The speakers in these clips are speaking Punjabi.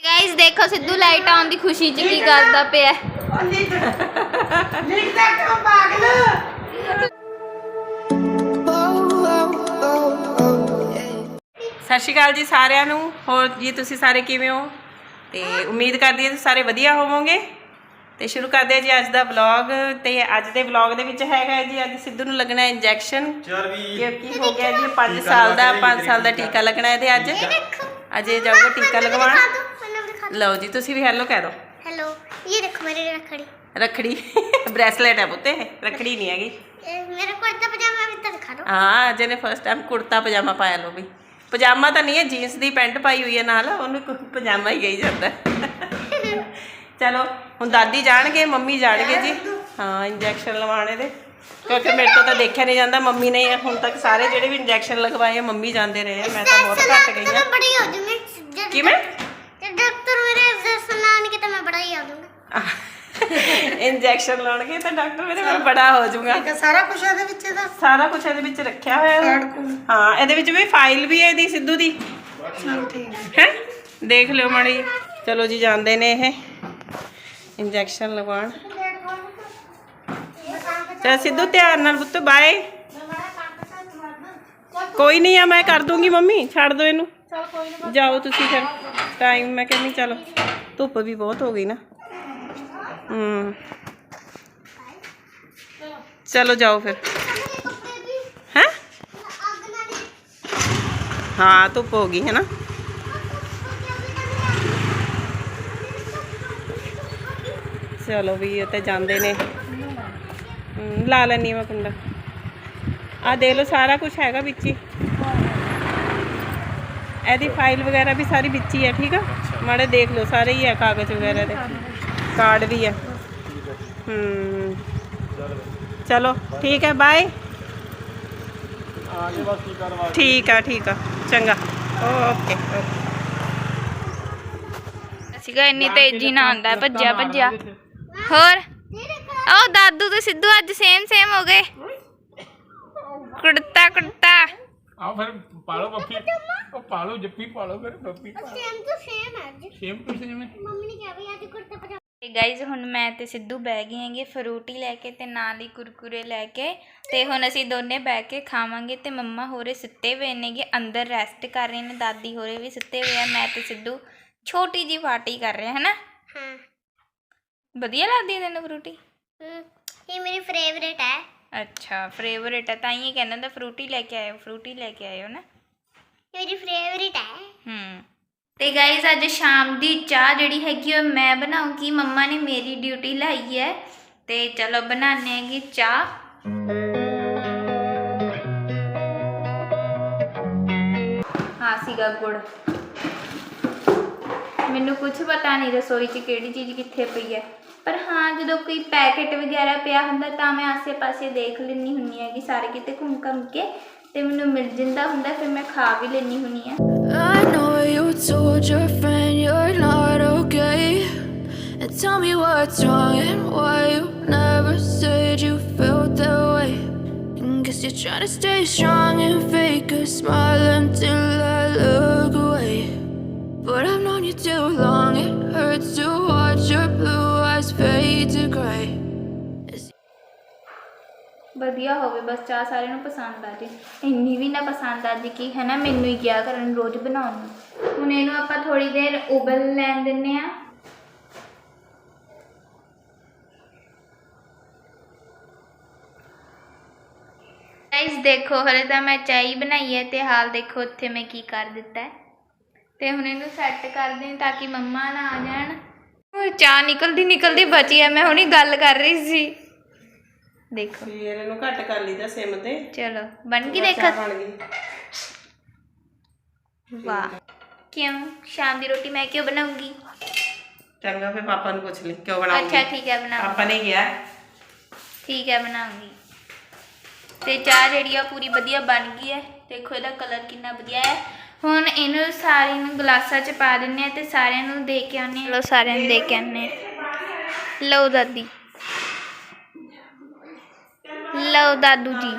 ਗਾਇਸ ਦੇਖੋ ਸਿੱਧੂ ਲਾਈਟ ਆਉਣ ਦੀ ਖੁਸ਼ੀ 'ਚ ਕੀ ਕਰਦਾ ਪਿਆ। ਲਿਖਦਾ ਕਿਉਂ ਪਾਗਲ? ਸਤਿ ਸ਼੍ਰੀ ਅਕਾਲ ਜੀ ਸਾਰਿਆਂ ਨੂੰ। ਹੋਰ ਜੀ ਤੁਸੀਂ ਸਾਰੇ ਕਿਵੇਂ ਹੋ? ਤੇ ਉਮੀਦ ਕਰਦੀ ਹਾਂ ਤੁਸੀਂ ਸਾਰੇ ਵਧੀਆ ਹੋਵੋਗੇ। ਤੇ ਸ਼ੁਰੂ ਕਰਦੇ ਹਾਂ ਜੀ ਅੱਜ ਦਾ ਵਲੌਗ ਤੇ ਅੱਜ ਦੇ ਵਲੌਗ ਦੇ ਵਿੱਚ ਹੈਗਾ ਹੈ ਜੀ ਅੱਜ ਸਿੱਧੂ ਨੂੰ ਲੱਗਣਾ ਇੰਜੈਕਸ਼ਨ ਚਲ ਵੀ ਕਿਉਂਕਿ ਹੋ ਗਿਆ ਜੀ 5 ਸਾਲ ਦਾ 5 ਸਾਲ ਦਾ ਟੀਕਾ। ਲੱਗਣਾ ਇਹਦੇ ਅੱਜ। ਅਜੇ ਜਾਊਗਾ ਟੀਕਾ ਲਗਵਾਉਣ। ਲਓ ਜੀ ਤੁਸੀਂ ਵੀ ਹੈਲੋ ਕਹਿ ਦਿਓ। ਹੈਲੋ ਇਹ ਦੇਖੋ ਮੇਰੀ ਰੱਖੜੀ। ਰੱਖੜੀ ਬ੍ਰੈਸਲੇਟ ਹੈ ਪੁੱਤੇ ਰੱਖੜੀ ਨਹੀਂ ਹੈਗੀ। ਮੇਰੇ ਕੁੜਤਾ ਪਜਾਮਾ ਵੀ ਤਾਂ ਦਿਖਾ ਦਿਓ। ਹਾਂ ਅਜੇ ਨੇ ਫਸਟ ਟਾਈਮ ਕੁੜਤਾ ਪਜਾਮਾ ਪਾਇਆ ਲੋ ਵੀ। ਪਜਾਮਾ ਤਾਂ ਨਹੀਂ ਹੈ ਜੀਨਸ ਦੀ ਪੈਂਟ ਪਾਈ ਹੋਈ ਹੈ ਨਾਲ ਉਹਨੂੰ ਪਜਾਮਾ ਹੀ ਗਈ ਜਾਂਦਾ। ਚਲੋ ਹੁਣ ਦਾਦੀ ਜਾਣਗੇ ਮੰਮੀ ਜਾਣਗੇ ਜੀ। ਹਾਂ ਇੰਜੈਕਸ਼ਨ ਲਵਾਉਣੇ ਦੇ ਕਿਉਂਕਿ ਮੇਰੇ ਤੋਂ ਤਾਂ ਦੇਖਿਆ ਨਹੀਂ ਜਾਂਦਾ ਮੰਮੀ ਨੇ ਹੁਣ ਤੱਕ ਸਾਰੇ ਜਿਹੜੇ ਵੀ ਇੰਜੈਕਸ਼ਨ ਲਗਵਾਏ ਆ, ਮੰਮੀ ਜਾਂਦੇ ਰਹੇ ਮੈਂ ਤਾਂ ਬਹੁਤ ਘੱਟ ਗਈ ਆ ਕਿਵੇਂ? ਜਦ ਡਾਕਟਰ ਮੇਰੇ ਇੰਜੈਕਸ਼ਨ ਲਾਣਗੇ ਤਾਂ ਮੈਂ ਬੜਾ ਹੀ ਹੋ ਜਾਊਂਗਾ। ਇੰਜੈਕਸ਼ਨ ਲਾਉਣਗੇ ਤਾਂ ਡਾਕਟਰ ਮੇਰੇ ਮੈਂ ਬੜਾ ਹੋ ਜਾਊਗਾ ਸਾਰਾ ਕੁਝ ਇਹਦੇ ਵਿੱਚ ਇਹਦਾ? ਸਾਰਾ ਕੁਝ ਇਹਦੇ ਵਿੱਚ ਰੱਖਿਆ ਹੋਇਆ ਹੈ। ਹਾਂ ਇਹਦੇ ਵਿੱਚ ਵੀ ਫਾਈਲ ਵੀ ਹੈ ਇਹਦੀ ਸਿੱਧੂ ਦੀ। ਹੈ। ਦੇਖ ਲਿਓ ਮਾੜੀ ਚਲੋ ਜੀ ਜਾਂਦੇ ਨੇ ਇਹ। ਇੰਜੈਕਸ਼ਨ ਲਗਵਾਉਣ। ਚਲ ਸਿੱਧੂ ਧਿਆਨ ਨਾਲ ਪੁੱਤ ਬਾਏ। ਕੋਈ ਨਹੀਂ ਆ ਮੈਂ ਕਰ ਦੂੰਗੀ ਮੰਮੀ ਛੱਡ ਦੋ ਇਹਨੂੰ। ਜਾਓ ਤੁਸੀਂ ਫਿਰ ਟਾਈਮ ਮੈਂ ਕਹਿੰਦੀ ਚਲੋ। ਧੁੱਪ ਵੀ ਬਹੁਤ ਹੋ ਗਈ ਨਾ। ਹੂੰ। ਚਲੋ ਜਾਓ ਫਿਰ। ਹੈ? ਹਾਂ ਧੁੱਪ ਹੋ ਗਈ ਹੈ ਨਾ ਚਲੋ ਵੀ ਉੱਤੇ ਜਾਂਦੇ ਨੇ। ਹਮ, ਲਾ ਲੈਣੀ ਮੈਂ ਕੁੰਡਾ। ਆ ਦੇਖ ਲਓ ਸਾਰਾ ਕੁਝ ਹੈਗਾ ਵਿੱਚ ਹੀ। ਇਹਦੀ ਫਾਈਲ ਵਗੈਰਾ ਵੀ ਸਾਰੀ ਵਿੱਚ ਹੀ ਹੈ ਠੀਕ ਆ? ਮਾੜੇ ਦੇਖ ਲਓ ਸਾਰੇ ਹੀ ਹੈ ਕਾਗਜ਼ ਵਗੈਰਾ ਦੇ। ਕਾਰਡ ਵੀ ਹੈ ਹੂੰ ਚਲੋ ਠੀਕ ਹੈ ਬਾਏ ਠੀਕ ਆ ਠੀਕ ਆ। ਚੰਗਾ। Okay okay. ਸੀਗਾ ਇੰਨੀ ਤੇਜ਼ੀ ਨਾਲ ਆਉਂਦਾ ਭੱਜਿਆ ਭੱਜਿਆ। ਹੋਰ? ਉਹ ਦਾਦੂ ਤੇ ਸਿੱਧੂ ਅੱਜ ਸੇਮ ਸੇਮ ਹੋ ਗਏ। ਕੁੜਤਾ ਕੁੜਤਾ। ਆਓ ਫਿਰ ਪਾਲੋ ਬੱਫੀ। ਉਹ ਪਾਲੋ ਜੱਫੀ ਪਾਲੋ ਫਿਰ ਬੱਫੀ ਸੇਮ ਤੋਂ ਸੇਮ ਅੱਜ। ਸੇਮ ਤੋਂ ਸੇਮ ਮੰਮੀ ਨੇ ਕਿਹਾ ਵੀ ਅੱਜ ਕੁੜਤਾ ਪਜਾਮਾ। ਤੇ ਗਾਇਜ਼ ਹੁਣ ਮੈਂ ਤੇ ਸਿੱਧੂ ਬਹਿ ਗਏ ਹੈਗੇ ਫਰੂਟੀ ਲੈ ਕੇ ਤੇ ਨਾਲ ਹੀ ਕੁਰਕੁਰੇ ਲੈ ਕੇ ਤੇ ਹੁਣ ਅਸੀਂ ਦੋਨੇ ਬਹਿ ਕੇ ਖਾਵਾਂਗੇ ਤੇ ਮੰਮਾ ਹੋਰੇ ਸੁੱਤੇ ਹੋਏ ਨੇਗੇ ਅੰਦਰ ਰੈਸਟ ਕਰ ਰਹੇ ਨੇ ਦਾਦੀ ਹੋਰੇ ਵੀ ਸੁੱਤੇ ਹੋਏ ਆ ਮੈਂ ਤੇ ਸਿੱਧੂ ਛੋਟੀ ਜੀ ਪਾਰਟੀ ਕਰ ਰਹੇ ਹਨਾ? ਹਾਂ। ਵਧੀਆ ਲੱਗਦੀ ਹੈ ਤੈਨੂੰ ਫਰੂਟੀ? ਇਹ ਮੇਰੀ ਫੇਵਰੇਟ ਹੈ। ਅੱਛਾ ਫੇਵਰੇਟ ਹੈ ਤਾਂ ਹੀ ਕਹਿੰਦਾ ਦਾ ਫਰੂਟੀ ਲੈ ਕੇ ਆਇਓ ਫਰੂਟੀ ਲੈ ਕੇ ਆਇਓ ਨਾ। ਮੇਰੀ ਫੇਵਰੇਟ ਹੈ। ਹੂੰ ਤੇ ਗਾਇਸ ਅੱਜ ਸ਼ਾਮ ਦੀ ਚਾਹ ਜਿਹੜੀ ਹੈਗੀ ਉਹ ਮੈਂ ਬਣਾਉਂਗੀ ਮੰਮਾ ਨੇ ਮੇਰੀ ਡਿਊਟੀ ਲਾਈ ਹੈ ਤੇ ਚਲੋ ਬਣਾਣੇ ਹੈਗੀ ਚਾਹ। ਹਾਂ ਸੀਗਾ ਗੁੜ। ਮੈਨੂੰ ਕੁਝ ਪਤਾ ਨਹੀਂ ਰਸੋਈ 'ਚ ਕਿਹੜੀ ਚੀਜ਼ ਕਿੱਥੇ ਪਈ ਹੈ ਪਰ ਹਾਂ ਜਦੋਂ ਕੋਈ ਪੈਕੇਟ ਵਗੈਰਾ ਪਿਆ ਹੁੰਦਾ ਤਾਂ ਮੈਂ ਆਸੇ-ਪਾਸੇ ਦੇਖ ਲੈਂਦੀ ਹੁੰਨੀ ਹੈ ਕਿ ਸਾਰੇ ਕਿਤੇ ਘੁੰਮ ਘੁੰਮ ਕੇ ਤੇ ਮੈਨੂੰ ਮਿਲ ਜਾਂਦਾ ਹੁੰਦਾ ਫਿਰ ਮੈਂ ਖਾ ਵੀ ਲੈਂਦੀ ਹੁੰਨੀ ਆ I know you told your friend you're not okay. And tell me what's wrong and why you never said you felt that way. And guess you're trying to stay strong and fake a smile until I look away. But I've known you too long, it hurts to watch your blue eyes fade to gray. ਵਧੀਆ ਹੋਵੇ ਬਸ ਚਾਹ ਸਾਰਿਆਂ ਨੂੰ ਪਸੰਦ ਆ ਜੇ। ਇੰਨੀ ਵੀ ਨਾ ਪਸੰਦ ਆ ਜੇ ਕਿ ਹੈ ਮੈਨੂੰ ਹੀ ਕਿਹਾ ਕਰਨ ਰੋਜ਼ ਬਣਾਉਣ ਨੂੰ। ਹੁਣ ਇਹਨੂੰ ਆਪਾਂ ਥੋੜੀ ਦੇਰ ਉਬਲ ਲੈਣ ਦਿੰਨੇ ਆ। ਗਾਇਸ ਦੇਖੋ ਹਲੇ ਤਾਂ ਮੈਂ ਚਾਹ ਬਣਾਈ ਹੈ ਤੇ ਹਾਲ ਦੇਖੋ ਉੱਥੇ ਮੈਂ ਕੀ ਕਰ ਦਿੱਤਾ ਹੈ। ਤੇ ਹੁਣ ਇਹਨੂੰ ਸੈੱਟ ਕਰ ਦੇਂ ਤਾਂ ਕਿ ਮੰਮਾ ਨਾ ਆ ਜਾਣ। ਉਹ ਚਾਹ ਨਿਕਲਦੀ ਨਿਕਲਦੀ ਬਚੀ ਹੈ ਮੈਂ ਹੁਣੀ ਗੱਲ ਕਰ ਰਹੀ ਸੀ। ਦੇਖੋ। ਫਿਰ ਇਹਨੂੰ ਘੱਟ ਕਰ ਲਈਦਾ ਸਿਮ ਤੇ। ਚਲੋ ਬਣ ਗਈ ਦੇਖ। ਬਣ ਗਈ। ਵਾਹ। ਕਿਉਂ? ਸ਼ਾਮ ਦੀ ਰੋਟੀ ਮੈਂ ਕਿਉਂ ਬਣਾਉਂਗੀ? ਚੰਗਾ ਫਿਰ ਪਾਪਾ ਨੂੰ ਪੁੱਛ ਲਈ ਕਿਉਂ ਬਣਾਉਂਗੀ? ਅੱਛਾ ਠੀਕ ਹੈ ਬਣਾਉਂਗੀ ਪਾਪਾ ਨੇ ਕਿਹਾ। ਠੀਕ ਹੈ ਬਣਾਉਂਗੀ। ਤੇ ਚਾਹ ਜਿਹੜੀ ਆ ਪੂਰੀ ਵਧੀਆ ਬਣ ਗਈ ਹੈ। ਦੇਖੋ ਇਹਦਾ ਕਲਰ ਕਿੰਨਾ ਵਧੀਆ ਹੈ। ਹੁਣ ਇਹਨੂੰ ਸਾਰੀ ਨੂੰ ਗਲਾਸਾਂ 'ਚ ਪਾ ਦਿੰਨੇ ਆ ਤੇ ਸਾਰਿਆਂ ਨੂੰ ਦੇ ਕੇ ਆਉਂਦੇ ਹਾਂ ਲਓ ਸਾਰਿਆਂ ਨੂੰ ਦੇ ਕੇ ਆਉਂਦੇ ਹਾਂ ਲਓ ਦਾਦੀ ਲਓ दादू जी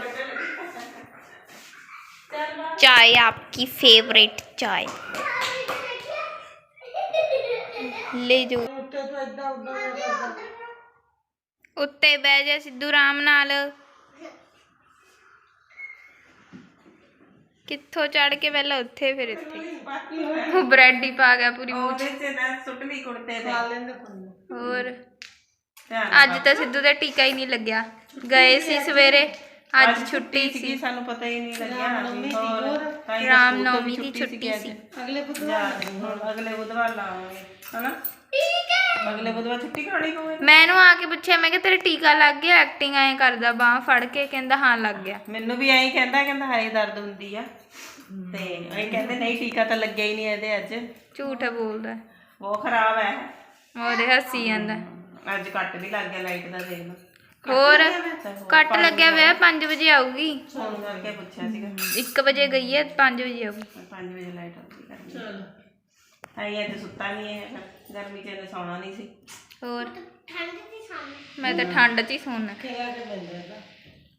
चाय आपकी फेवरेट चाय ਲੈ ਜੋ ਉੱਤੇ ਤੋਂ ਏਦਾਂ ਉੱਡਦਾ ਕਰਦਾ ਉੱਤੇ ਬਹਿ ਜਾ ਸਿੱਧੂ ਆਰਾਮ ਨਾਲ ਕਿੱਥੋਂ ਚੜ ਕੇ ਪਹਿਲਾਂ ਉੱਥੇ ਫਿਰ ਇੱਥੇ? ਬਾਕੀ ਹੋਇਆ ਉਹ ਬ੍ਰੈਡ ਹੀ ਪਾ ਗਿਆ ਪੂਰੀ ਮੂੰਹ 'ਚ। ਉਹਦੇ ਚ ਨਾ ਸੁੱਟ ਲਈ ਕੁੜਤੇ ਤੇ ਪੰਨ ਹੋਰ? ਅੱਜ ਤਾਂ ਸਿੱਧੂ ਦਾ ਟੀਕਾ ਹੀ ਨਹੀਂ ਲੱਗਿਆ। ਗਏ ਸੀ ਸਵੇਰੇ ਅੱਜ ਛੁੱਟੀ ਸੀ। ਸਾਨੂੰ ਪਤਾ ਹੀ ਨਹੀਂ ਲੱਗਿਆ। ਹੋਰ ਤਾਂ ਹੀ ਤਾਂ ਰਾਮ ਤੋਂ ਨੌਮੀ ਵੀ ਦੀ ਛੁੱਟੀ। ਸੀ। ਅਗਲੇ ਬੁੱਧਵਾਰ ਅਗਲੇ ਬੁੱਧਵਾਰ ਲਾਵਾਂਗੇ ਹਨਾ? ਅਗਲੇ ਬੁੱਧਵਾਰ ਛੁੱਟੀ ਕਰਾਉਣੀ ਪਊਗੀ ਮੈਂ ਇਹਨੂੰ ਆ ਕੇ ਪੁੱਛਿਆ ਮੈਂ ਕਿ ਤੇਰੇ ਟੀਕਾ ਲੱਗ ਗਿਆ ਐਕਟਿੰਗ ਐਂ ਕਰਦਾ ਬਾਹ ਫੜ ਕੇ ਕਹਿੰਦਾ ਹਾਂ ਲੱਗ ਗਿਆ। ਮੈਨੂੰ ਵੀ ਐਂ ਕਹਿੰਦਾ ਕਹਿੰਦਾ ਹਾਏ ਦਰਦ ਹੁੰਦੀ ਆ। ਤੇ ਐਂ ਕਹਿੰਦੇ ਨਹੀਂ ਟੀਕਾ ਤਾਂ ਲੱਗਿਆ ਹੀ ਨਹੀਂ ਇਹਦੇ ਅੱਜ। ਝੂਠ ਬੋਲਦਾ। ਬਹੁਤ ਖਰਾਬ ਹੈ ਉਹਦੇ ਹੱਸੀ ਜਾਂਦਾ। ਅੱਜ ਕੱਟ ਵੀ ਲੱਗ ਗਿਆ ਲਾਈਟ ਦਾ ਦੇਖ ਲਓ। ਹੋਰ? ਕੱਟ ਲੱਗਿਆ ਹੋਇਆ 5 ਵਜੇ ਆਊਗੀ। ਫੋਨ ਕਰਕੇ ਪੁੱਛਿਆ ਸੀਗਾ। 1 ਵਜੇ ਗਈ ਹੈ 5 ਵਜੇ ਆਊਗੀ। 5 ਵਜੇ ਲਾਈਟ ਆਉਂਦੀ ਕਰਨੀ ਆਈ ਅੱਜ ਸੁੱਤਾ ਨਹੀਂ ਹੈ ਗਰਮੀ ਚ ਇਹਨੇ ਸੌਣਾ ਨਹੀਂ ਸੀ। ਹੋਰ? ਠੰਡ ਦੀ ਸਾਹਮਣੇ ਮੈਂ ਤਾਂ ਠੰਡ 'ਚ ਹੀ ਸੌਣਾ ਖੇਲਾ ਕੇ ਬੰਦੇ ਦਾ।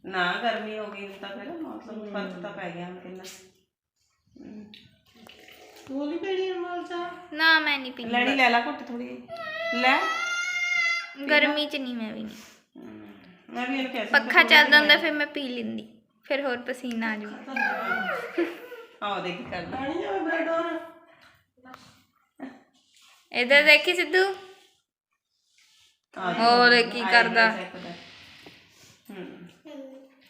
ਨਾ ਗਰਮੀ ਹੋ ਗਈ ਹੁਣ ਤਾਂ ਫਿਰ ਮੌਸਮ ਫ਼ਰਕ ਤਾਂ ਪੈ ਗਿਆ ਹੁਣ ਕਿੰਨਾ। ਤੂੰ ਨਹੀਂ ਪੀਣੀ ਅਨਮੋਲ ਚਾਹ? ਨਾ ਮੈਂ ਨਹੀਂ ਪੀਂਦੀ ਲੈਣੀ ਲੈ ਲਾ ਘੁੱਟ ਥੋੜੀ ਲੈ। ਗਰਮੀ 'ਚ ਨਹੀਂ ਮੈਂ ਵੀ ਨਹੀਂ ਹਮ, ਮੈਂ ਵੀ ਇਹਨੂੰ ਕਿਹਾ ਪੱਖਾ ਚੱਲਦਾ ਹੁੰਦਾ ਫਿਰ ਮੈਂ ਪੀ ਲੈਂਦੀ। ਫਿਰ ਹੋਰ ਪਸੀਨਾ ਆ ਜਾਊਗਾ ਆਹ ਦੇਖ ਕਰਦਾ ਪਾਣੀ ਜਾਵੇ ਬ੍ਰੈਡ ਹੋਰ ਇਧਰ ਦੇਖੀ ਸਿੱਧੂ? ਹੋਰ ਕੀ ਕਰਦਾ?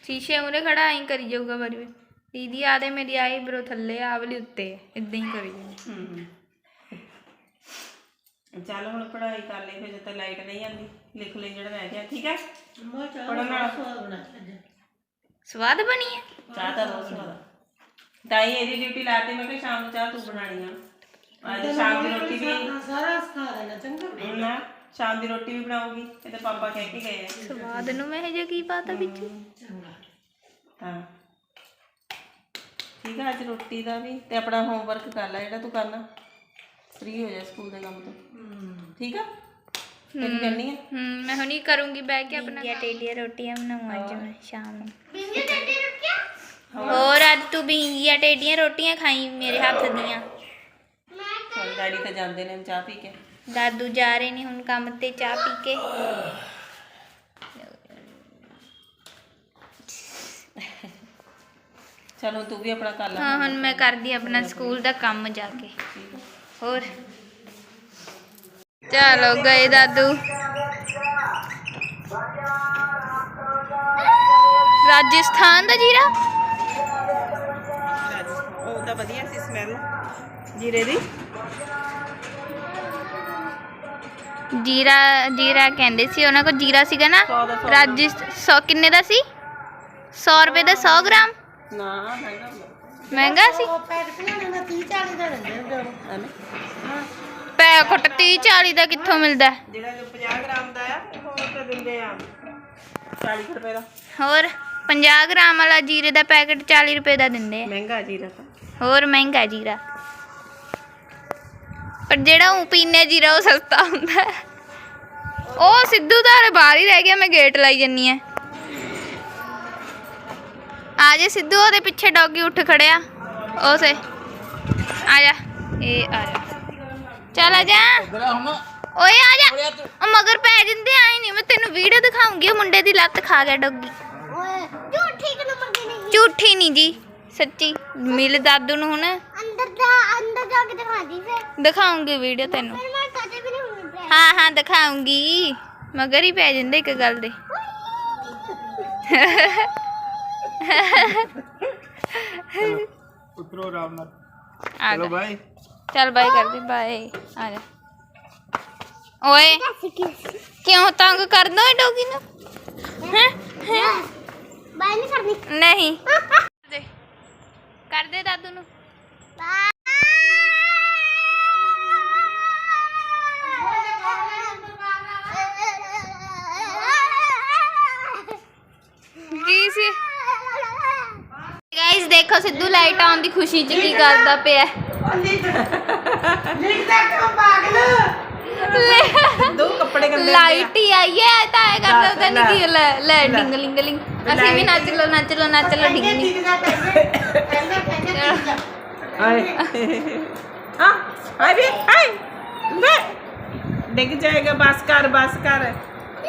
ਸ਼ੀਸ਼ੇ ਮੂਰੇ ਖੜਾ ਐਂ ਕਰੀ ਜਾਊਗਾ ਵਾਰੀ ਦੀਦੀ ਆ ਦੇ ਮੇਰੀ ਆਈ ਬਰੋ ਥੱਲੇ ਆ ਵਾਲੀ ਉੱਤੇ। ਇਦਾਂ ਹੀ ਕਰੀ ਜਾਊਗਾ। ਹੂੰ। ਚੱਲ ਹੁਣ ਪੜ੍ਹਾਈ ਕਰ ਲਈ ਫਿਰ ਜਦ ਤੱਕ ਲਾਈਟ ਨਹੀਂ ਆਉਂਦੀ ਲਿਖ ਲਈ ਜਿਹੜਾ ਰਹਿ ਗਿਆ ਠੀਕ ਹੈ ਪੜ੍ਹਨ ਨਾਲ ਸਵਾਦ ਬਣਾ ਹੈ ਚਾਹ ਤਾਂ ਬਹੁਤ ਸਵਾਦ। ਤਾਂ ਇਹਦੀ ਡਿਊਟੀ ਲਾਤੀ ਮੈਂ ਕਿ ਸ਼ਾਮ ਨੂੰ ਚਾਹ ਤੂੰ ਬਣਾਣੀ ਆ। ਅੱਜ ਸ਼ਾਮ ਦੀ ਰੋਟੀ ਵੀ ਹਾਂ, ਸਾਰਾ ਸਿਖਾ ਦੇਣਾ ਚੰਗਾ। ਨਾ ਸ਼ਾਮ ਦੀ ਰੋਟੀ ਵੀ ਬਣਾਉਗੀ ਇਹਦੇ ਪਾਪਾ ਕਹਿ ਕੇ ਗਏ ਆ। ਸਵਾਦ ਨੂੰ ਮੈਂ ਜੇ ਕੀ ਪਾਤਾ ਵਿੱਚ? ਚੰਗਾ। ਹਾਂ। ਠੀਕ ਆ ਅੱਜ ਰੋਟੀ ਦਾ ਵੀ ਤੇ ਆਪਣਾ ਹੋਮਵਰਕ ਕਰ ਲੈ ਜਿਹੜਾ ਤੂੰ ਕਰਨਾ। ਫ੍ਰੀ ਹੋ ਜਾ ਸਕੂਲ ਦੇ ਕੰਮ ਤੋਂ। ਠੀਕ ਆ? ਤੈਨੂੰ ਕਰਨੀ ਆ? ਹੂੰ ਮੈਂ ਹੁਣੀ ਕਰੂੰਗੀ ਬਹਿ ਕੇ ਆਪਣਾ ਟੇਲੀਆਂ ਟੇਲੀਆਂ ਰੋਟੀਆਂ ਬਣਾਉਂ ਅੱਜ ਮੈਂ ਸ਼ਾਮ ਨੂੰ। ਬਿੰਗੇ ਟੱਡੀ ਰੁਕਿਆ ਹੋਰ? ਅੱਜ ਤੂੰ ਬੀਂਗੀਆਂ ਟੇਡੀਆਂ ਰੋਟੀਆਂ ਖਾਈ ਮੇਰੇ ਹੱਥ ਦੀਆਂ। ਹੁਣ ਡੈਡੀ ਤਾਂ ਜਾਂਦੇ ਨੇ ਚਾਹ ਪੀ ਕੇ। ਦਾਦੂ ਜਾ ਰਹੇ ਨੇ ਹੁਣ ਕੰਮ ਤੇ ਚਾਹ ਪੀ ਕੇ। ਚਲੋ ਤੂੰ ਵੀ ਆਪਣਾ ਕਰ ਲੈ। ਹਾਂ ਹੁਣ ਮੈਂ ਕਰਦੀ ਆਪਣਾ ਸਕੂਲ ਦਾ ਕੰਮ ਜਾ ਕੇ। ਹੋਰ। ਚਲੋ ਗਏ ਦਾਦੂ। ਰਾਜਸਥਾਨ ਦਾ ਜੀਰਾ? ਉਹ ਤਾਂ ਵਧੀਆ ਸੀ ਸਮੈਲ ਜੀਰੇ ਦੀ? ਜੀਰਾ ਜੀਰਾ ਕਹਿੰਦੇ ਸੀ ਉਹਨਾਂ ਕੋਲ ਜੀਰਾ ਸੀਗਾ ਨਾ ਸੌ ਦਾ ਸੌ ਰਾਜਸਥ 100 ਕਿੰਨੇ ਦਾ ਸੀ? 100 ਰੁਪਏ ਦਾ 100 ਗ੍ਰਾਮ? ਨਾ ਮਹਿੰਗਾ ਹੁੰਦਾ। ਮਹਿੰਗਾ ਸੀ? ਉਹ ਬਣਾਉਣੇ ਦਾ 30 40 ਦਾ ਦਿੰਦੇ ਹੁੰਦੇ ਉਹ। ਐਵੇਂ। ਹਾਂ। ਪੈਕਟ 30 40 ਦਾ ਕਿੱਥੋਂ ਮਿਲਦਾ? ਹੈ? ਜਿਹੜਾ ਜੋ 50 ਗ੍ਰਾਮ ਦਾ ਆ ਉਹ ਤਾਂ ਦਿੰਦੇ ਆ। 40 ਰੁਪਏ ਦਾ। ਹੋਰ 50 ਗ੍ਰਾਮ ਵਾਲਾ ਜੀਰੇ ਦਾ ਪੈਕਟ 40 ਰੁਪਏ ਦਾ ਦਿੰਦੇ ਆ। ਮਹਿੰਗਾ ਜੀਰਾ ਤਾਂ। ਹੋਰ ਮਹਿੰਗਾ ਜੀਰਾ। ਪਰ ਜਿਹੜਾ ਉਹ ਪੀਨੇ ਜੀਰਾ ਉਹ ਸਸਤਾ ਹੁੰਦਾ ਹੈ। ਉਹ ਸਿੱਧੂ ਦਾ ਬਾਹਰ ਹੀ ਰਹਿ ਗਿਆ ਮੈਂ ਗੇਟ ਲਾਈ ਜੰਨੀ ਐ ਆ ਜਾ ਸਿੱਧੂ ਉਹਦੇ ਪਿੱਛੇ ਡੌਗੀ ਉੱਠ ਖੜਿਆ। ਉਸੇ ਆ ਜਾ। ਇਹ ਆ ਜਾ। ਚੱਲ ਆ ਜਾ। ਓਏ ਆ ਜਾ। ਉਹ ਮਗਰ ਪੈ ਜਿੰਦੇ ਆਈ ਨਹੀਂ ਮੈਂ ਤੈਨੂੰ ਵੀਡੀਓ ਦਿਖਾਉਂਗੀ ਉਹ ਮੁੰਡੇ ਦੀ ਲੱਤ ਖਾ ਗਿਆ ਡੌਗੀ। ਓਏ ਜੋ ਠੀਕ ਨੰਬਰ ਨਹੀਂ। ਝੂਠੀ ਨਹੀਂ ਜੀ ਸੱਚੀ। ਮਿਲ ਦਾਦੂ ਨੂੰ ਹੁਣ। ਅੰਦਰ ਜਾ ਅੰਦਰ ਜਾ ਕੇ ਦਿਖਾ ਦੀ ਫਿਰ। ਦਿਖਾਉਂਗੀ ਵੀਡੀਓ ਤੈਨੂੰ। ਫਿਰ ਮੈਂ ਕਦੇ ਵੀ ਨਹੀਂ ਹੁੰਦੀ ਹਾਂ ਹਾਂ ਦਿਖਾਉਂਗੀ। ਮਗਰ ਹੀ ਪੈ ਜਾਂਦੇ ਇੱਕ ਗੱਲ ਦੇ। ਉਤਰੋ ਆਰਾਮ ਨਾਲ। ਆ ਚਲੋ ਜਾ। ਬਾਈ ਚੱਲ ਬਾਈ ਕਰਦੀ ਬਾਏ ਆ ਜਾ। ਓਏ ਕਿਉਂ ਤੰਗ ਕਰਦਾ ਓਏ ਡੋਗੀ ਨੂੰ? ਹੈ? ਬਾਈ ਨਹੀਂ ਕਰਨੀ। ਨਹੀਂ। ਦੇ। ਕਰ ਦੇ ਦਾਦੂ ਨੂੰ। ਗਾਇਸ ਦੇਖੋ ਸਿੱਧੂ ਲਾਈਟ ਆਉਣ ਦੀ ਖੁਸ਼ੀ ਚ ਕੀ ਕਰਦਾ ਪਿਆ। ਲਿਖਦਾ ਕਿਉਂ ਪਾਗਲ ਦੋ ਕੱਪੜੇ ਗੰਦੇ ਲਾਈਟ ਹੀ ਆਈ ਹੈ ਤਾਂ ਇਹ ਕਰਦਾ ਉਹਦਾ ਨਹੀਂ ਕੀ ਲੈ ਲੈ ਡਿੰਗ ਲਿੰਗ ਲਿੰਗ ਅਸੀਂ ਵੀ ਨੱਚ ਲੋ ਨੱਚ ਲੋ ਨੱਚ ਲੋ ਡਿੰਗ ਲਿੰਗ। ਲਿਖਦਾ ਕਹਿੰਦੇ ਕਹਿੰਦੇ ਕਹਿੰਦੇ ਲਿਖਦਾ ਹਾਏ ਹਾਂ ਹਾਏ ਵੀ ਹਾਏ ਬੇ ਡਿੱਗ ਜਾਏਗਾ ਬਸ ਕਰ ਬਸ ਕਰ।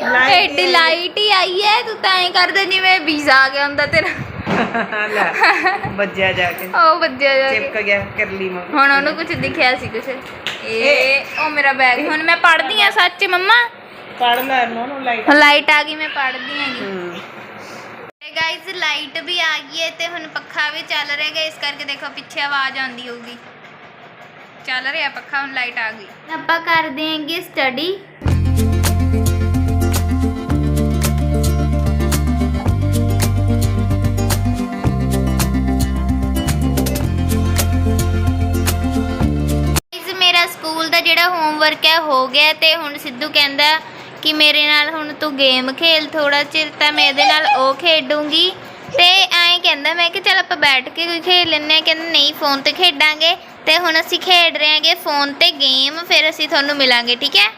ਲਾਈਟ ਐਡੀ ਲਾਈਟ ਹੀ ਆਈ ਹੈ ਤੂੰ ਤਾਂ ਐ ਕਰਦਾ ਜਿਵੇਂ ਵੀਜ਼ਾ ਆ ਗਿਆ ਹੁੰਦਾ ਤੇਰਾ। ਲੈ ਵੱਜਿਆ ਜਾ ਕੇ। ਉਹ ਵੱਜਿਆ ਜਾ ਕੇ। ਚਿਪਕ ਗਿਆ ਕਰਲੀ ਮਾ। ਹੁਣ ਉਹਨੂੰ ਕੁਝ ਦਿਖਿਆ ਸੀ ਕੁਝ ਇਹ ਉਹ ਮੇਰਾ ਬੈਗ ਹੁਣ ਮੈਂ ਪੜ੍ਹਦੀ ਆ ਸੱਚ ਮੰਮਾ? ਪੜ ਲੈ ਨੂੰ ਲਾਈਟ ਆ ਗਈ ਮੈਂ ਪੜ੍ਹਦੀ ਆਂਗੀ ਗਾਇਜ਼ ਲਾਈਟ ਵੀ ਆ ਗਈ ਹੈ ਤੇ ਹੁਣ ਪੱਖਾ ਵੀ ਚੱਲ ਰਿਹਾ ਹੈ ਇਸ ਕਰਕੇ ਦੇਖੋ ਪਿੱਛੇ ਆਵਾਜ਼ ਆਉਂਦੀ ਹੋਊਗੀ। ਚੱਲ ਰਿਹਾ ਪੱਖਾ ਹੁਣ ਲਾਈਟ ਆ ਗਈ। ਆਪਾਂ ਕਰਦੇ ਆਂਗੇ ਸਟੱਡੀ ਮੇਰਾ ਸਕੂਲ ਦਾ ਜਿਹੜਾ ਹੋਮਵਰਕ ਹੈ ਹੋ ਗਿਆ ਤੇ ਹੁਣ ਸਿੱਧੂ ਕਹਿੰਦਾ ਕਿ ਮੇਰੇ ਨਾਲ ਹੁਣ ਤੂੰ ਗੇਮ ਖੇਲ ਥੋੜਾ ਚਿਰ ਤਾਂ ਮੈਂ ਇਹਦੇ ਨਾਲ ਉਹ ਖੇਡੂੰਗੀ। ਤੇ ਐਂ ਕਹਿੰਦਾ ਮੈਂ ਕਿ ਚੱਲ ਆਪਾਂ ਬੈਠ ਕੇ ਕੋਈ ਖੇਡ ਲੈਂਦੇ ਆ ਕਹਿੰਦਾ ਨਹੀਂ ਫੋਨ ਤੇ ਖੇਡਾਂਗੇ। ਤੇ ਹੁਣ ਅਸੀਂ ਖੇਡ ਰਹੇ ਹਾਂਗੇ ਫੋਨ ਤੇ ਗੇਮ ਫਿਰ ਅਸੀਂ ਤੁਹਾਨੂੰ ਮਿਲਾਂਗੇ ਠੀਕ ਹੈ?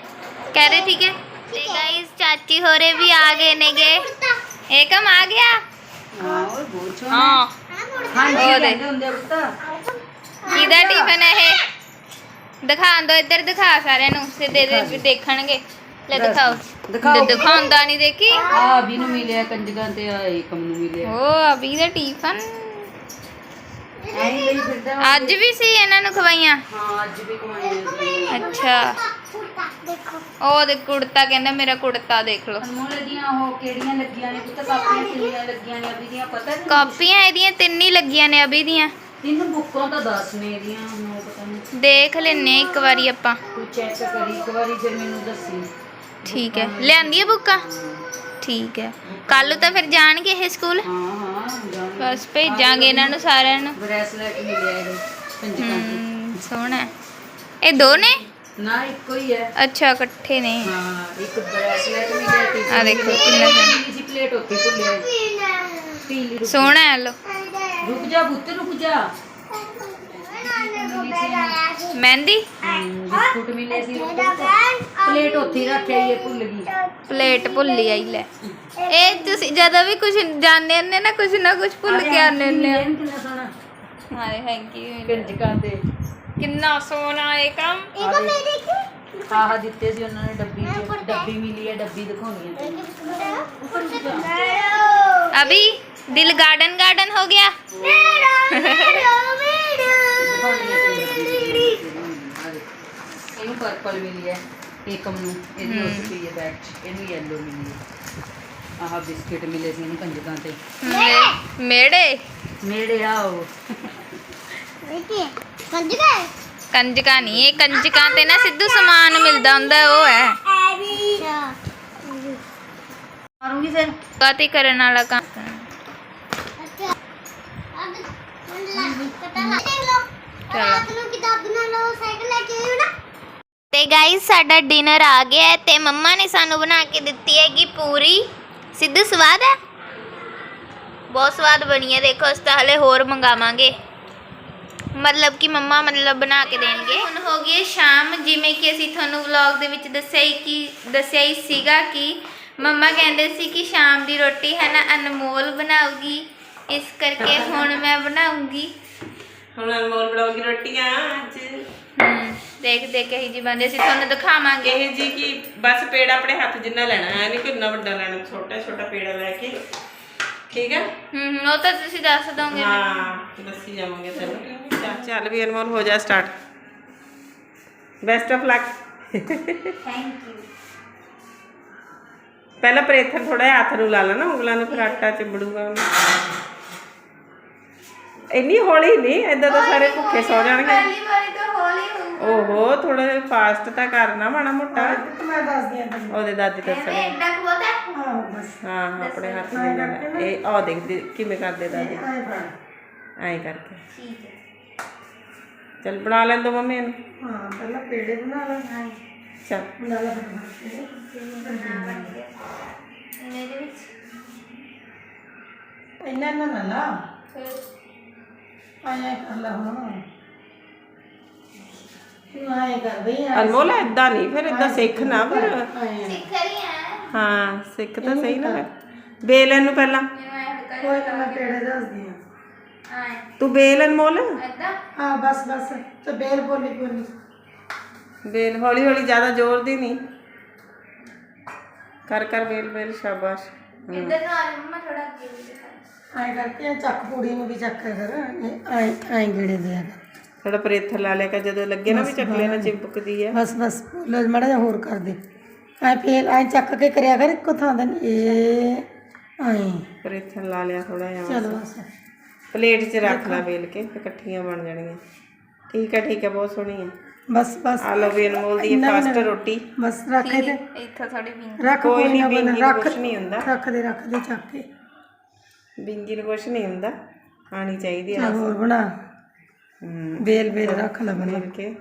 ਕਹਿ ਰਹੇ ਠੀਕ ਹੈ? ਤੇ ਗਾਇਜ਼ ਚਾਚੀ ਹੋਰੇ ਵੀ ਆ ਗਏ ਨੇਗੇ। ਏਕਮ ਆ ਗਿਆ? ਹਾਂ। ਉਹ ਦੇ ਕਿਹਦਾ ਟਿਫਨ ਹੈ ਇਹ? ਦਿਖਾਉਂ ਦੋ ਇੱਧਰ ਦਿਖਾ ਸਾਰਿਆਂ ਨੂੰ। ਸਿੱਧੇ ਦੇ ਵੀ ਦੇਖਣਗੇ। ਲੈ ਦਿਖਾਓ। ਦਿਖਾਓ। ਦਿਖਾਉਂਦਾ ਨਹੀਂ ਦੇਖੀ? ਆ ਵੀ ਨੂੰ ਮਿਲਿਆ ਕੰਜਕਾਂ ਤੇ ਆ ਏਕਮ ਨੂੰ ਮਿਲਿਆ। ਉਹ ਅਭੀ ਦਾ ਟਿਫਨ। ਐਂ ਲਈ ਫਿਰਦਾ ਅੱਜ ਵੀ ਸੀ ਇਹਨਾਂ ਨੂੰ ਖਵਾਈਆਂ? ਹਾਂ ਅੱਜ ਵੀ ਕਮਾਈ ਅੱਛਾ। ਦੇਖੋ ਉਹ ਦੇ ਕੁੜਤਾ ਕਹਿੰਦਾ ਮੇਰਾ ਕੁੜਤਾ ਦੇਖ ਲਓ। ਅਨਮੋਲ ਦੀਆਂ ਉਹ ਕਿਹੜੀਆਂ ਲੱਗੀਆਂ ਨੇ? ਪੁੱਤ ਕਾਪੀਆਂ ਕਿੰਨੀਆਂ ਲੱਗੀਆਂ ਨੇ ਅਭੀ ਦੀਆਂ ਪਤਾ ਨਹੀਂ। ਕਾਪੀਆਂ ਇਹਦੀਆਂ ਤਿੰਨ ਹੀ ਲੱਗੀਆਂ ਨੇ ਅਭੀ ਦੀਆਂ। ਤਿੰਨ ਬੁੱਕਾਂ ਤਾਂ 10 ਨੇ ਇਹਦੀਆਂ ਮੈਨੂੰ ਪਤਾ ਨਹੀਂ। ਦੇਖ ਲੈਨੇ ਇੱਕ ਵਾਰੀ ਆਪਾਂ। ਤੂੰ ਚੈੱਕ ਕਰੀ ਇੱਕ ਵਾਰੀ ਫਿਰ ਮੈਨੂੰ ਦੱਸੀ। ਠੀਕ ਹੈ। ਲਿਆਂਦੀਆਂ ਬੁੱਕਾਂ? ਠੀਕ ਹੈ। ਕੱਲ ਤਾਂ ਫਿਰ ਜਾਣਗੇ ਇਹ ਸਕੂਲ? ਹਾਂ ਹਾਂ ਜਾਣ ਬਸ ਭੇਜਾਂਗੇ ਇਹਨਾਂ ਨੂੰ ਸਾਰਿਆਂ ਨੂੰ। ਬ੍ਰੈਸਲੈਟ ਮਿਲਿਆ ਇਹ ਕੰਜਕਾਂ ਤੇ ਹਮ, ਸੋਹਣਾ ਹੈ। ਇਹ ਦੋ ਨੇ? ਨਾ ਇੱਕੋ ਹੀ ਹੈ। ਅੱਛਾ ਇਕੱਠੇ ਨੇ। ਹਾਂ ਇੱਕ ਬ੍ਰੈਸਲੈਟ ਮਿਲਿਆ ਤੇ ਆ ਦੇਖੋ ਕਿੰਨਾ ਸੋਹਣਾ। ਜੀ ਪਲੇਟ ਉੱਥੇ ਭੁੱਲਿਆ ਪੀਲੀ ਰੁਕ ਸੋਹਣਾ ਹੈ ਲੋ ਰੁਕ ਜਾ ਪੁੱਤ ਰੁਕ ਜਾ। ਮਹਿੰਦੀ ਹਮ, ਬਿਸਕੁਟ ਮਿਲੇ ਸੀ ਰੁਕ ਜਾ ਪਲੇਟ ਉੱਥੇ ਹੀ ਰੱਖਿਆ ਇਹ ਭੁੱਲ ਗਈ ਪਲੇਟ ਭੁੱਲੀ ਆਈ ਲੈ ਇਹ ਤੁਸੀਂ ਜਦੋਂ ਵੀ ਕੁਝ ਜਾਣਦੇ ਹੁੰਦੇ ਨਾ ਕੁਝ ਨਾ ਕੁਝ ਭੁੱਲ ਕੇ ਆਉਂਦੇ ਹੁੰਦੇ ਆ ਇਹ ਕਿੰਨਾ ਸੋਹਣਾ ਹਾਏ ਥੈਂਕ ਯੂ ਕੰਜਕਾਂ ਤੇ ਕਿੰਨਾ ਸੋਹਣਾ ਇਹ ਕੰਮ ਆਹ ਦਿੱਤੇ ਸੀ ਉਹਨਾਂ ਨੇ ਡੱਬੀ ਚ ਡੱਬੀ ਮਿਲੀ ਹੈ ਡੱਬੀ ਦਿਖਾਉਣੀ ਹੈ ਅਭੀ ਦਿਲ ਗਾਰਡਨ ਗਾਰਡਨ ਹੋ ਗਿਆ ਇਹਨੂੰ ਪਰਪਲ ਮਿਲੀ ਹੈ ਏਕਮ ਨੂੰ ਇਹਦੀ ਉਸ ਪਈ ਹੈ ਬੈਗ ਚ ਇਹਨੂੰ ਯੈਲੋ ਮਿਲੀ ਹੈ। ਆਹ ਬਿਸਕਿਟ ਮਿਲੇ ਸੀ ਇਹਨੂੰ ਕੰਜਕਾਂ ਤੇ। ਮੇੜੇ? ਮੇਰੇ ਆਓ ਕੰਜਕਾਂ ਨਹੀਂ ਇਹ ਕੰਜਕਾਂ ਤੇ ਨਾ ਸਿੱਧੂ ਸਮਾਨ ਮਿਲਦਾ ਹੁੰਦਾ ਉਹ ਹੈ। ਅੱਛਾ। ਮਾਰੂੰਗੀ ਫਿਰ? ਕਾਤੀ ਕਰਨ ਵਾਲਾ ਕੰਮ ਅੱਛਾ ਅਬ ਮੰਨ ਪਤਾ ਲੱਗ ਦੇਖ ਲਓ ਚਲੋ। ਰਾਤ ਨੂੰ ਕਿਤਾਬ ਨਾਲ ਲਓ ਸਾਈਕਲ ਲੈ ਕੇ ਆਇਓ ਨਾ ਤੇ ਗਾਇਸ ਸਾਡਾ ਡਿਨਰ ਆ ਗਿਆ ਹੈ ਤੇ ਮੰਮਾ ਨੇ ਸਾਨੂੰ ਬਣਾ ਕੇ ਦਿੱਤੀ ਹੈਗੀ ਪੂਰੀ। ਸਿੱਧੂ, ਸਵਾਦ ਹੈ? ਬਹੁਤ ਸਵਾਦ ਬਣੀ ਹੈ, ਦੇਖੋ, ਅਸੀਂ ਤਾਂ ਹਲੇ ਹੋਰ ਮੰਗਾਵਾਂਗੇ। ਮਤਲਬ ਕਿ ਮੰਮਾ ਮਤਲਬ ਬਣਾ ਕੇ ਦੇਣਗੇ। ਹੁਣ ਹੋ ਗਈ ਹੈ ਸ਼ਾਮ, ਜਿਵੇਂ ਕਿ ਅਸੀਂ ਤੁਹਾਨੂੰ ਵਲੌਗ ਦੇ ਵਿੱਚ ਦੱਸਿਆ ਹੀ ਕਿ ਦੱਸਿਆ ਹੀ ਸੀਗਾ ਕਿ ਮੰਮਾ ਕਹਿੰਦੇ ਸੀ ਕਿ ਸ਼ਾਮ ਦੀ ਰੋਟੀ ਹੈ ਨਾ ਅਨਮੋਲ ਬਣਾਉਗੀ ਇਸ ਕਰਕੇ ਹੁਣ ਮੈਂ ਬਣਾਉਂਗੀ। ਹੁਣ ਅਨਮੋਲ ਬਣਾਉਗੀ ਰੋਟੀਆਂ ਅੱਜ। ਦੇਖ ਦੇਖ ਕੇ ਹੀ ਜੀ ਬੰਦੇ ਅਸੀਂ ਤੁਹਾਨੂੰ ਦਿਖਾਵਾਂਗੇ। ਇਹ ਜੀ ਕਿ ਬਸ ਪੇੜ ਆਪਣੇ ਹੱਥ ਜਿੰਨਾ ਲੈਣਾ ਹੈ ਨਹੀਂ ਕਿ ਇੰਨਾ ਵੱਡਾ ਲੈਣਾ ਛੋਟਾ ਛੋਟਾ ਪੇੜਾ ਲੈ ਕੇ। ਠੀਕ ਹੈ ਹਮ, ਉਹ ਤਾਂ ਤੁਸੀਂ ਦੱਸ ਦੋਗੇ ਹਾਂ ਦੱਸੀ ਜਾਵਾਂਗੇ ਤੈਨੂੰ। ਚੱਲ ਚੱਲ ਵੀ ਅਨਮੋਲ ਹੋ ਜਾ start best of luck thank you ਪਹਿਲਾਂ ਪ੍ਰੇਥਰ ਥੋੜਾ ਜਿਹਾ ਹੱਥ ਨੂੰ ਲਾ ਲੈਣਾ ਉਂਗਲਾਂ ਨੂੰ ਫਿਰ ਆਟਾ ਚਿੰਬੜੂਗਾ ਉਹਨੂੰ। ਇੰਨੀ ਹੌਲੀ ਨਹੀਂ ਐਦਾਂ ਤਾਂ ਸਾਰੇ ਭੁੱਖੇ ਸੌ ਜਾਣਗੇ। ਪਹਿਲੀ ਵਾਰੀ ਤਾਂ ਹੌਲੀ ਹੋ ਓਹੋ ਥੋੜਾ ਜਿਹਾ ਫਾਸਟ ਤਾਂ ਕਰਨਾ ਮਾੜਾ ਮੋਟਾ। ਮੈਂ ਦੱਸਦੀ ਆ ਤੈਨੂੰ। ਉਹਦੇ ਦਾਦੀ ਦੱਸਣਗੇ ਐਡਾ ਕੁ ਬਹੁਤਾ? ਆਹੋ ਬਸ। ਹਾਂ ਹਾਂ, ਆਪਣੇ ਹੱਥ ਦੇ ਨਾਲ ਇਹ ਆ ਦੇਖ ਦੇ- ਕਿਵੇਂ ਕਰਦੇ ਦਾਦੀ। ਐਂ ਫੜ ਐਂ ਕਰਕੇ। ਠੀਕ ਹੈ। ਚੱਲ ਬਣਾ ਲੈਣ ਦੋ ਮੰਮੀ ਇਹਨੂੰ। ਹਾਂ ਪਹਿਲਾਂ ਪੇੜੇ ਬਣਾ ਲੈ। ਚੱਲ। ਬਣਾ ਲੈ ਇਹਦੇ ਵਿੱਚ? ਇੰਨਾ ਨਾ ਨਾ ਲਾ। ਆਇਆ ਅਨਮੋਲ ਏਦਾਂ ਨਹੀਂ ਫਿਰ ਏਦਾਂ ਸਿੱਖ ਨਾ ਫਿਰ ਆਇਆ ਸਿੱਖ ਰਹੀ ਆ ਹਾਂ ਸਿੱਖ ਤਾਂ ਸਹੀ ਨਾ ਫਿਰ। ਬੇਲ ਇਹਨੂੰ ਪਹਿਲਾਂ ਮੈਨੂੰ ਐ ਕਰ ਕੋਈ ਨਾ ਮੈਂ ਪੇੜੇ ਦੱਸਦੀ ਆ ਆਏ ਤੂੰ ਬੇਲ ਅਨਮੋਲ ਐਦਾਂ ਹਾਂ ਬਸ ਬਸ ਤੇ ਬੇਲ ਬੋਲੀ ਬੋਲੀ ਵੇਲ ਹੌਲੀ ਹੌਲੀ ਜ਼ਿਆਦਾ ਜ਼ੋਰ ਦੀ ਨਹੀਂ ਕਰ ਕਰ ਵੇਲ ਵੇਲ ਸ਼ਾਬਾਸ਼ ਹਮ। ਇੱਧਰ ਨੂੰ ਆ ਜਾ ਮੰਮਾ ਥੋੜਾ ਅੱਗੇ ਵੀ ਦਿਖਾ ਐਂ ਕਰਕੇ ਐਂ ਚੱਕ ਪੂੜੀ ਨੂੰ ਵੀ ਚੱਕਿਆ ਕਰ ਐਂ ਐਂ ਗੇੜੇ ਦਿਆ ਕਰ ਥੋੜਾ ਪਰੇਥਰ ਲਾ ਲਿਆ ਕਰ ਜਦੋਂ ਲੱਗੇ ਨਾ ਵੀ ਚੱਕਲੇ ਨਾਲ ਚਿਪਕਦੀ ਹੈ ਬਸ ਬਸ ਲੈ ਮੜਾ ਜਾ ਹੋਰ ਕਰ ਦੇ। ਐਂ ਫੇਰ ਐਂ ਚੱਕ ਕੇ ਕਰਿਆ ਕਰ ਇੱਕੋ ਥਾਂ ਤੇ ਨੀ, ਇਹ ਐਂ। ਪਰੇਥਰ ਲਾ ਲਿਆ ਥੋੜਾ ਜਿਹਾ ਚਲ ਬਸ। ਪਲੇਟ 'ਚ ਰੱਖ ਲਾ ਵੇਲ ਕੇ ਫਿਰ ਇਕੱਠੀਆਂ ਬਣ ਜਾਣਗੀਆਂ ਠੀਕ ਹੈ ਠੀਕ ਹੈ ਬਹੁਤ ਸੋਹਣੀ ਹੈ ਬਸ ਬਸ। ਆ ਲਓ ਵੀ ਅਨਮੋਲ ਦੀ ਫਾਸਟ ਰੋਟੀ। ਬਸ ਰੱਖ ਇਹ ਤੇ ਇੱਥੋਂ ਥੋੜੀ ਵੀ ਰੱਖ ਕੋਈ ਕੋਈ ਨਹੀਂ ਨਾ ਕੋਈ ਨਾ ਬਿੰਗੀ ਰੱਖ ਕੁਛ ਨਹੀਂ ਹੁੰਦਾ। ਰੱਖ ਦੇ ਰੱਖ ਦੇ ਚੱਕ ਕੇ। ਬਿੰਗੀ ਨੂੰ ਕੁਛ ਨਹੀਂ ਹੁੰਦਾ ਆਣੀ ਚਾਹੀਦੀ ਚੱਲ ਹੋਰ ਬਣਾ। ਹੂੰ। ਬੇਲ ਬੇਲ ਰੱਖ ਲੈ ਬਣਾ। ਕੇ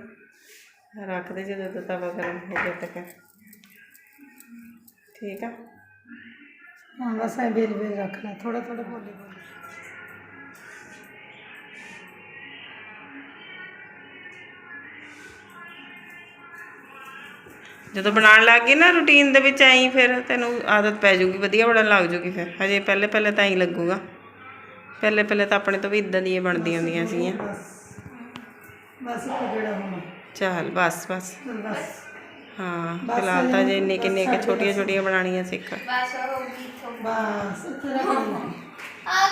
ਰੱਖ ਦੇ ਜਦੋਂ ਤੱਕ ਤਵਾ ਗਰਮ ਹੋ ਗਿਆ ਤੱਕ। ਠੀਕ ਆ। ਹਾਂ ਬਸ ਐ ਬੇਲ ਬੇਲ ਰੱਖ ਲੈ ਥੋੜਾ ਥੋੜਾ ਬੋਲੀ ਬੋਲੀ ਜਦੋਂ ਬਣਾਉਣ ਲੱਗ ਗਈ ਨਾ ਰੂਟੀਨ ਦੇ ਵਿੱਚ ਐਂ ਫਿਰ ਤੈਨੂੰ ਆਦਤ ਪੈ ਜਾਊਗੀ ਵਧੀਆ ਬਣਨ ਲੱਗ ਜਾਊਗੀ ਫਿਰ। ਹਜੇ ਪਹਿਲੇ ਪਹਿਲੇ ਤਾਂ ਐਂ ਲੱਗੂਗਾ। ਪਹਿਲੇ ਪਹਿਲੇ ਤਾਂ ਆਪਣੇ ਤੋਂ ਵੀ ਇਦਾਂ ਦੀਆਂ ਬਣਦੀਆਂ ਹੁੰਦੀਆਂ ਸੀਗੀਆਂ। ਬਸ। ਇੱਕ ਜਿਹੜਾ ਹੁਣ। ਚੱਲ ਬਸ ਬਸ। ਹਾਂ ਫਿਲਹਾਲ ਤਾਂ ਜੇ ਇੰਨੇ ਕਿੰਨੇ ਕਿ ਛੋਟੀਆਂ ਛੋਟੀਆਂ ਬਣਾਉਣੀਆਂ ਸਿੱਖ। ਬਸ ਹੋ ਗਈ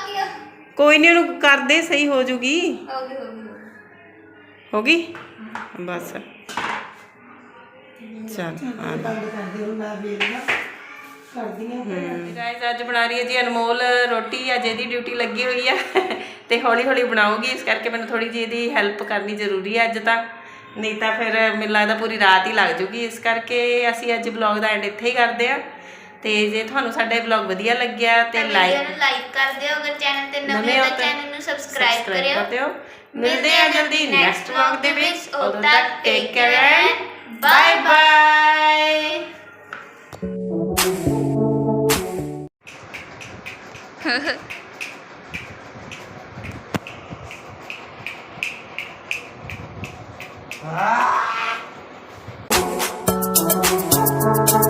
ਦੇ ਆ ਕੋਈ ਨਹੀਂ ਉਹਨੂੰ ਕਰਦੇ ਸਹੀ ਹੋ ਜੂਗੀ ਗਈ ਹੋ ਗਈ ਹੋ ਗਈ। ਹੋ ਗਈ? ਬਸ। ਚੱਲ ਆ ਲੈ ਬੰਦ ਕਰ ਦੇ ਹੁਣ ਮੈਂ ਬੇਲ ਨਾ ਕਰਦੀ ਆ ਗਾਇਸ ਅੱਜ ਬਣਾ ਰਹੀ ਹੈ ਜੀ ਅਨਮੋਲ ਰੋਟੀ ਅੱਜ ਇਹਦੀ ਡਿਊਟੀ ਲੱਗੀ ਹੋਈ ਹੈ ਤੇ ਹੌਲੀ ਹੌਲੀ ਬਣਾਉਗੀ ਇਸ ਕਰਕੇ ਮੈਨੂੰ ਥੋੜੀ ਜਿਹੀ ਇਹਦੀ ਹੈਲਪ ਕਰਨੀ ਜ਼ਰੂਰੀ ਹੈ ਅੱਜ ਤਾਂ। ਨਹੀਂ ਤਾਂ ਫਿਰ ਮੈਨੂੰ ਲੱਗਦਾ ਪੂਰੀ ਰਾਤ ਹੀ ਲੱਗ ਜੂਗੀ। ਇਸ ਕਰਕੇ ਅਸੀਂ ਅੱਜ ਵਲੌਗ ਦਾ ਐਂਡ ਇੱਥੇ ਹੀ ਕਰਦੇ ਆ ਤੇ ਜੇ ਤੁਹਾਨੂੰ ਸਾਡਾ ਇਹ ਵਲੌਗ ਵਧੀਆ ਲੱਗਿਆ ਤੇ ਲਾਈਕ ਲਾਈਕ ਕਰ ਦਿਓ। ਅਗਰ ਚੈਨਲ ਤੇ ਨਵੇਂ ਹੋ ਤਾਂ ਚੈਨਲ ਨੂੰ ਸਬਸਕ੍ਰਾਈਬ ਕਰਿਓ। ਕਰਿਓ ਮਿਲਦੇ ਆ ਜਲਦੀ ਨੈਕਸਟ ਵਲੌਗ ਦੇ ਵਿੱਚ। ਉਦੋਂ ਤੱਕ take care and Bye-bye! ah!